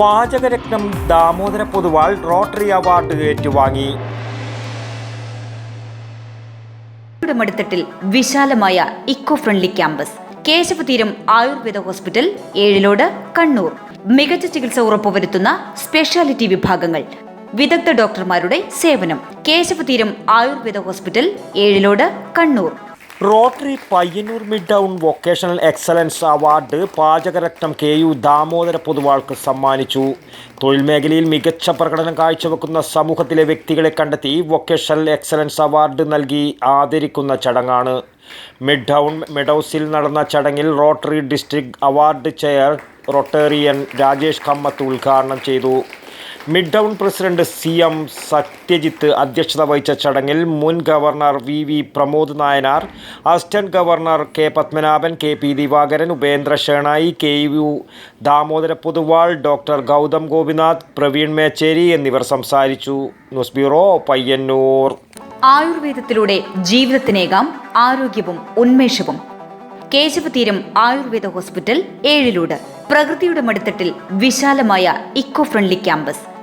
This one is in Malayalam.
പാചകരത്നം ദാമോദര പൊതുവാൾ റോട്ടറി അവാർഡ് ഏറ്റുവാങ്ങി. മടുത്തട്ടിൽ വിശാലമായ eco friendly campus Keshavatheeram Ayurveda hospital Ezhilode Kannur. മികച്ച ചികിത്സ ഉറപ്പുവരുത്തുന്ന സ്പെഷ്യാലിറ്റി വിഭാഗങ്ങൾ വിദഗ്ധ ഡോക്ടർമാരുടെ സേവനം Keshavatheeram Ayurveda hospital Ezhilode Kannur. Rotary Payyanur mid town vocational excellence award പാചകരത്നം K U Damodara പൊതുവാൾക്ക് സമ്മാനിച്ചു. തൊഴിൽ മേഖലയിൽ മികച്ച പ്രകടനം കാഴ്ചവെക്കുന്ന സമൂഹത്തിലെ വ്യക്തികളെ കണ്ടെത്തി വൊക്കേഷണൽ എക്സലൻസ് അവാർഡ് നൽകി ആദരിക്കുന്ന ചടങ്ങാണ്. മിഡ് ടൗൺ മെഡൌസിൽ നടന്ന ചടങ്ങിൽ Rotary district award chair rotarian Rajesh Kamath ഉദ്ഘാടനം ചെയ്തു. Mid town president C M Satyajit അധ്യക്ഷത വഹിച്ച ചടങ്ങിൽ മുൻ governor V V Pramod Nayanar assistant governor K Padmanabhan K P Divakaran Upendra Shenoy K U Damodara Poduval doctor Gautam Gopinath Praveen Mecheri എന്നിവർ സംസാരിച്ചു. News bureau Payyanur. ആയുർവേദത്തിലൂടെ ജീവിതത്തിനേകാം ആരോഗ്യവും ഉന്മേഷവും. കേശവതീരം ആയുർവേദ ഹോസ്പിറ്റൽ ഏഴിലൂട്. പ്രകൃതിയുടെ മടിത്തട്ടിൽ വിശാലമായ ഇക്കോ ഫ്രണ്ട്ലി ക്യാമ്പസ്.